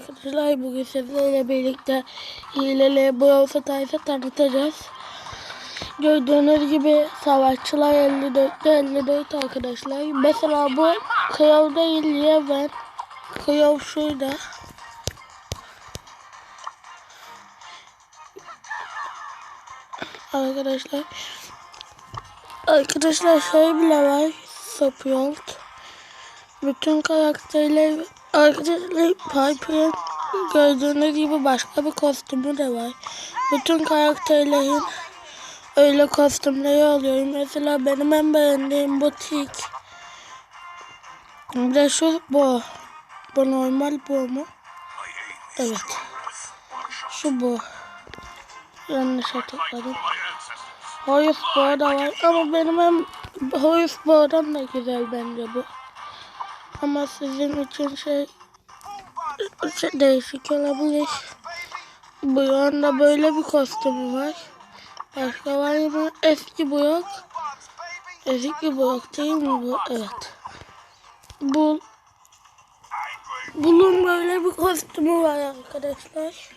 arkadaşlar bugün sizlerle birlikte hileli Brawl Stars'ı tanıtacağız. Gördüğünüz gibi savaşçılar 54'te 54 arkadaşlar. Mesela bu Kral değil ben. Kral şurada. Arkadaşlar. Arkadaşlar şey bile var. Support. Bütün karakterler arkadaşlar Piper'ın gördüğünüz gibi başka bir kostümü de var. Bütün karakterlerin öyle kostümleri oluyor. Mesela benim en beğendiğim bu Tik. Bir de şu bu. Bu normal bu mu? Evet. Şu bu. Yanlış hatırladım. Hoyus bu da var ama benim en Hoyus Boğa'dan da güzel bence bu. Ama sizin için şey, şey değişik olabilir. Bu yanda böyle bir kostümü var. Başka var mı? Eski bu yok. Eski bu yok değil mi bu? Evet. Bu bunun böyle bir kostümü var arkadaşlar.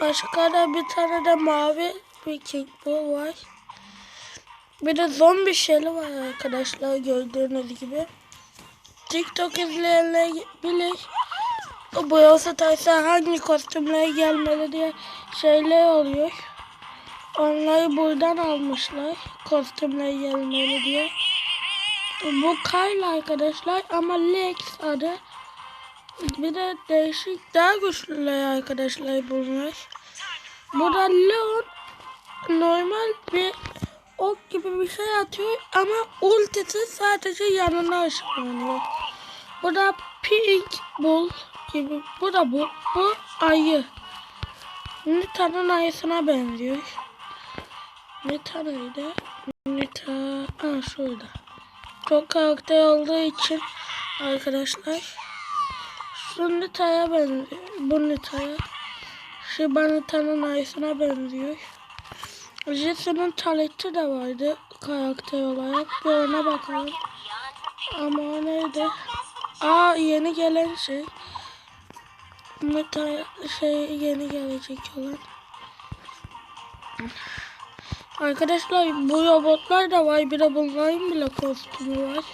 Başka da bir tane de mavi bir bu var. Bir de zombi şeli var arkadaşlar gördüğünüz gibi. TikTok izleyenler bilir. Bu Brawl Stars'a hangi kostümler gelmeli diye şeyler oluyor. Onları buradan almışlar. Kostümler gelmeli diye. Bu Kyle arkadaşlar ama Lex adı. Bir de değişik daha güçlüler arkadaşlar bunlar. Bu da Leon normal bir ok gibi bir şey atıyor ama ultisi sadece yanına ışınlanıyor. Bu da Pink Bull gibi. Bu da bu. Bu ayı. Nita'nın ayısına benziyor. Nita neydi? Nita. Aa şurada. Çok karakter olduğu için arkadaşlar. Şu Nita'ya benziyor. Bu Nita'ya. Shiba Nita'nın ayısına benziyor. Jesse'nin taleti de vardı karakter olarak. Bir ona bakalım. Ama o neydi? Aa yeni gelen şey. Meta şey yeni gelecek olan. Arkadaşlar bu robotlar da var. Bir de bunların bile kostümü var.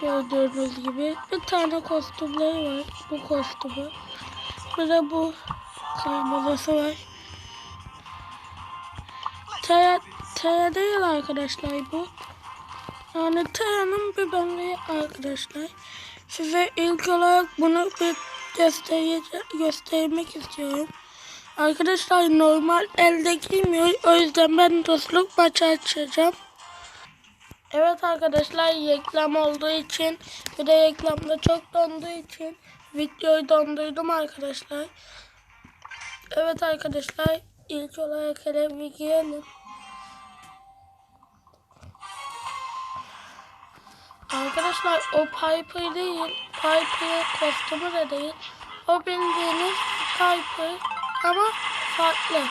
Gördüğünüz gibi. Bir tane kostümleri var. Bu kostümü. Bir de bu kırmızısı var. Taya değil arkadaşlar bu. Yani Taya'nın bir benliği arkadaşlar. Size ilk olarak bunu bir göstermek istiyorum. Arkadaşlar normal elde giymiyor. O yüzden ben dostluk maçı açacağım. Evet arkadaşlar reklam olduğu için bir de reklamda çok donduğu için videoyu dondurdum arkadaşlar. Evet arkadaşlar ilk olarak hele bir girelim. Arkadaşlar o Piper değil. Piper kostümü de değil. O bildiğiniz Piper ama farklı.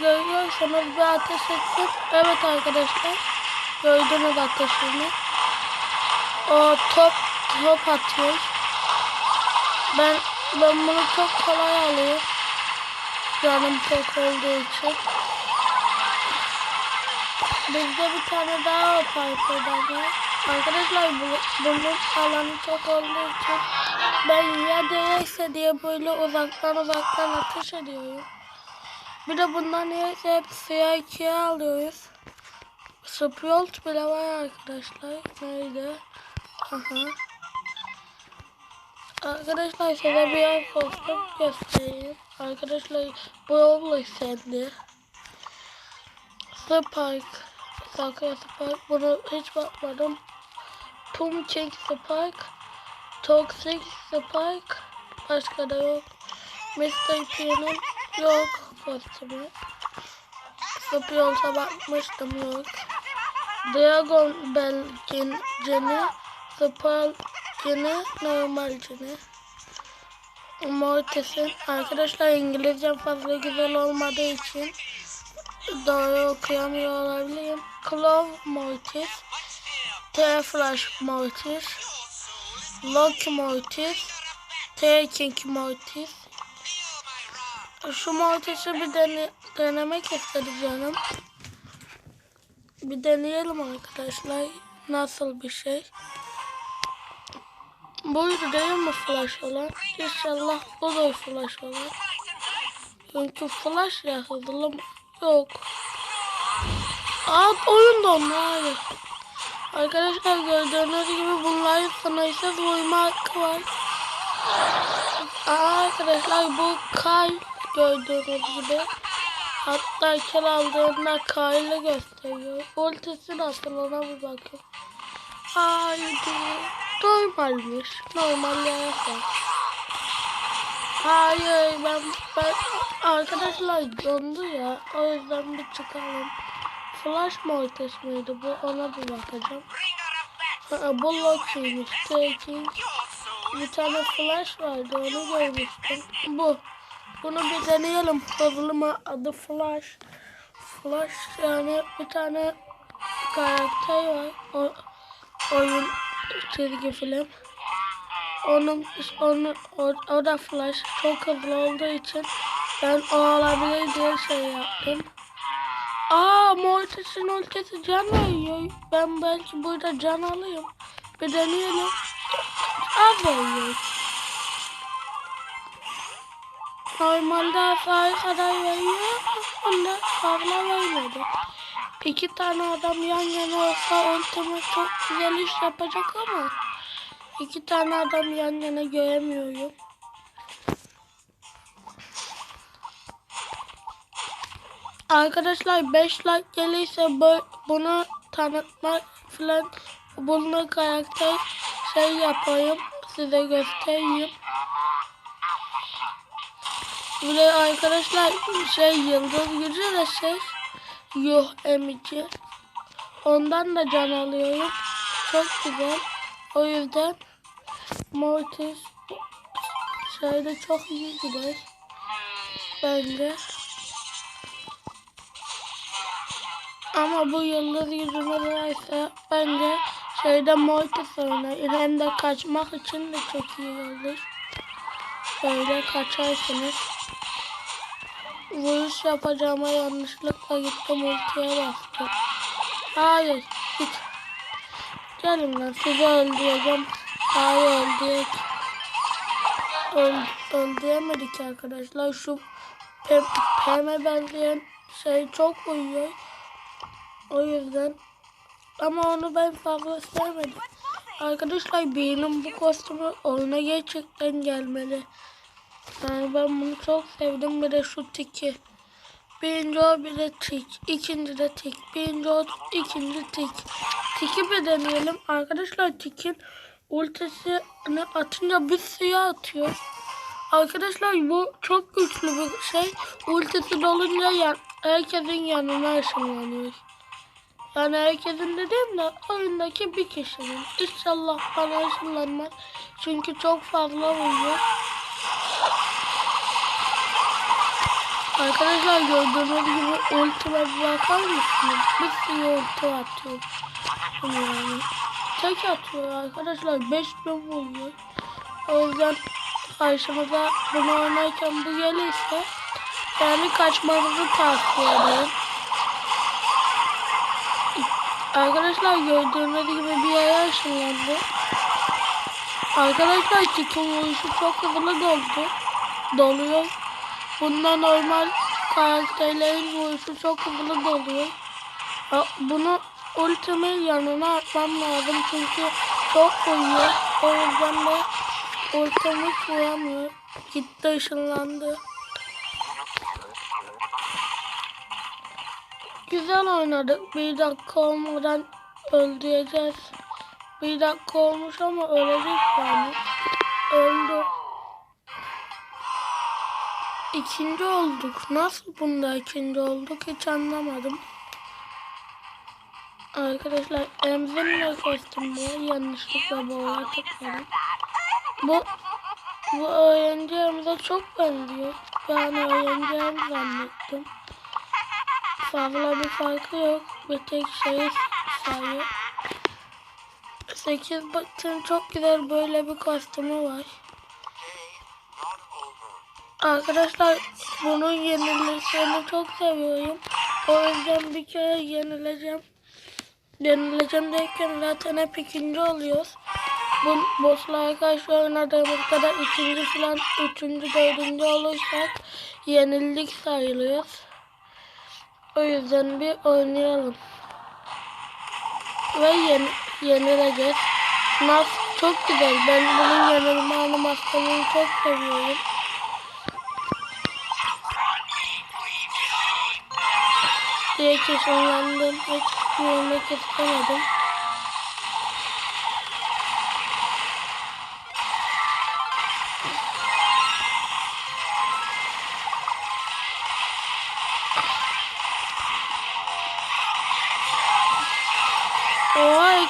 Görüyorsanız bir ateş etsin. Evet arkadaşlar. Gördünüz ateşini. O top top atıyor. Ben ben bunu çok kolay alıyorum. Canım çok olduğu için. Bizde bir tane daha Piper'dan var. Arkadaşlar bu, bunun alanı çok olduğu için ben ya değerse diye böyle uzaktan uzaktan ateş ediyorum. Bir de bundan neyse hep siyah ikiye alıyoruz. Sprout bile var arkadaşlar. Nerede? Aha. Arkadaşlar size bir yer kostüm göstereyim. Arkadaşlar bu yolla sendi. Spike. Sakura Spike. Bunu hiç bakmadım. Pumpkin Spike. Toxic Spike. Başka da yok. Mr. P'nin yok kostümü. Spion'sa bakmıştım yok. Dragon Bell Jenny. Spal Jenny. Normal Jenny. Mortis'in. Arkadaşlar İngilizcem fazla güzel olmadığı için doğru okuyamıyor olabilirim. Claw Mortis. T-Flash Mortis. Loki Mortis, Taking Mortis. Şu Mortis'i bir dene denemek istedim canım. Bir deneyelim arkadaşlar. Nasıl bir şey. Buydu değil mi flash olan? İnşallah bu da flash olur. Çünkü flash ya hızlı mı? Yok. Aa oyun dondu hayır. Arkadaşlar gördüğünüz gibi bunların sınırsız uyuma hakkı var. Aa, arkadaşlar bu Kay gördüğünüz gibi. Hatta kill aldığında Kay'la gösteriyor. Ultisi nasıl ona bir bakın. Haydi. Normalmiş. Normal yarasa. Hayır ben, ben arkadaşlar dondu ya. O yüzden bir çıkalım. Flash Mortis miydi bu? Ona bir bakacağım. Ha, bu Loki'ymiş. Taking. Bir tane flash vardı onu görmüştüm. Bu. Bunu bir deneyelim. Mı? Adı Flash. Flash yani bir tane karakter var. O, oyun çizgi film. Onun, onu, o, o da Flash. Çok hızlı olduğu için ben o olabilir diye şey yaptım. Aa Mortis'in ultisi can veriyor. Ben belki burada can alayım. Bir deneyelim. Az. Normalde hasarı kadar veriyor. Onda fazla vermedi. İki tane adam yan yana olsa ultime çok güzel iş yapacak ama iki tane adam yan yana göremiyorum. Arkadaşlar 5 like gelirse bu, bunu tanıtmak falan bunu karakter şey yapayım size göstereyim. De arkadaşlar şey yıldız gücü de şey yuh emici. Ondan da can alıyorum. Çok güzel. O yüzden Mortis şeyde çok iyi gider. Bence. Ama bu yıldız yüzüne verse bence şeyde Mortis oynar. Hem de kaçmak için de çok iyi olur. Böyle kaçarsınız. Vuruş yapacağıma yanlışlıkla gittim ultiye bastım. Hayır git. Gelin lan sizi öldüreceğim. Hayır öldürecek. Öl, öldüremedik arkadaşlar. Şu pem, peme benzeyen şey çok uyuyor. O yüzden. Ama onu ben fazla sevmedim. Arkadaşlar benim bu kostümü oyuna gerçekten gelmeli. Yani ben bunu çok sevdim. Bir de şu tiki. Birinci o bir de tik. İkinci de tik. Birinci o ikinci tik. Tiki bir deneyelim. Arkadaşlar tikin ultisini atınca bir suya atıyor. Arkadaşlar bu çok güçlü bir şey. Ultisi dolunca yan, herkesin yanına ışınlanıyor. Yani herkesin dediğim de oyundaki bir kişinin. İnşallah bana ışınlanmaz. Çünkü çok fazla vuruyor. Arkadaşlar gördüğünüz gibi ultime bakar mısınız? Bir sürü ulti atıyor. Yani tek atıyor arkadaşlar. 5000 vuruyor. O yüzden karşımıza bunu oynarken bu gelirse yani kaçmamızı tavsiye ederim. Arkadaşlar gördüğünüz gibi bir yere ışınlandı. Arkadaşlar tikin vuruşu çok hızlı doldu. Doluyor. Bunda normal karakterlerin vuruşu çok hızlı doluyor. Bunu ultimin yanına atmam lazım çünkü çok vuruyor. O yüzden de ultim hiç vuramıyor. Gitti ışınlandı. Güzel oynadık. Bir dakika olmadan öldüreceğiz. Bir dakika olmuş ama ölecek yani. Öldü. İkinci olduk. Nasıl bunda ikinci olduk hiç anlamadım. Arkadaşlar emzimle kostüm var. Yanlışlıkla boya tıkladım. Bu bu öğrenci çok benziyor. Yani öğrenci zannettim. Fazla bir farkı yok. Bir tek şeyi sayıyor. 8 batın çok güzel böyle bir kostümü var. Arkadaşlar bunun yenilmesini çok seviyorum. O yüzden bir kere yenileceğim. Yenileceğim derken zaten hep ikinci oluyoruz. Bu bosslara karşı oynadığımız kadar ikinci falan, üçüncü, dördüncü olursak yenildik sayılıyoruz. O yüzden bir oynayalım. Ve yen yenileceğiz. Nasıl çok güzel. Ben bunun yenilme animasyonunu çok seviyorum. diye kesinlendim. Hiç yürümek istemedim.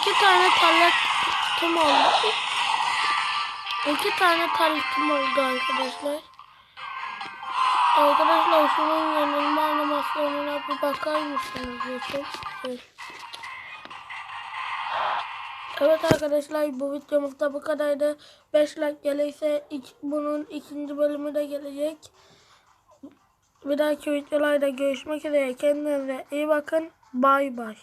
İki tane talaktım oldu. İki tane talaktım oldu arkadaşlar. Arkadaşlar şunun yenilme animasyonuna bir bakar mısınız? Evet. Arkadaşlar bu videomuzda bu kadardı. 5 like gelirse ik- bunun ikinci bölümü de gelecek. Bir dahaki videolarda görüşmek üzere. Kendinize iyi bakın. Bay bay.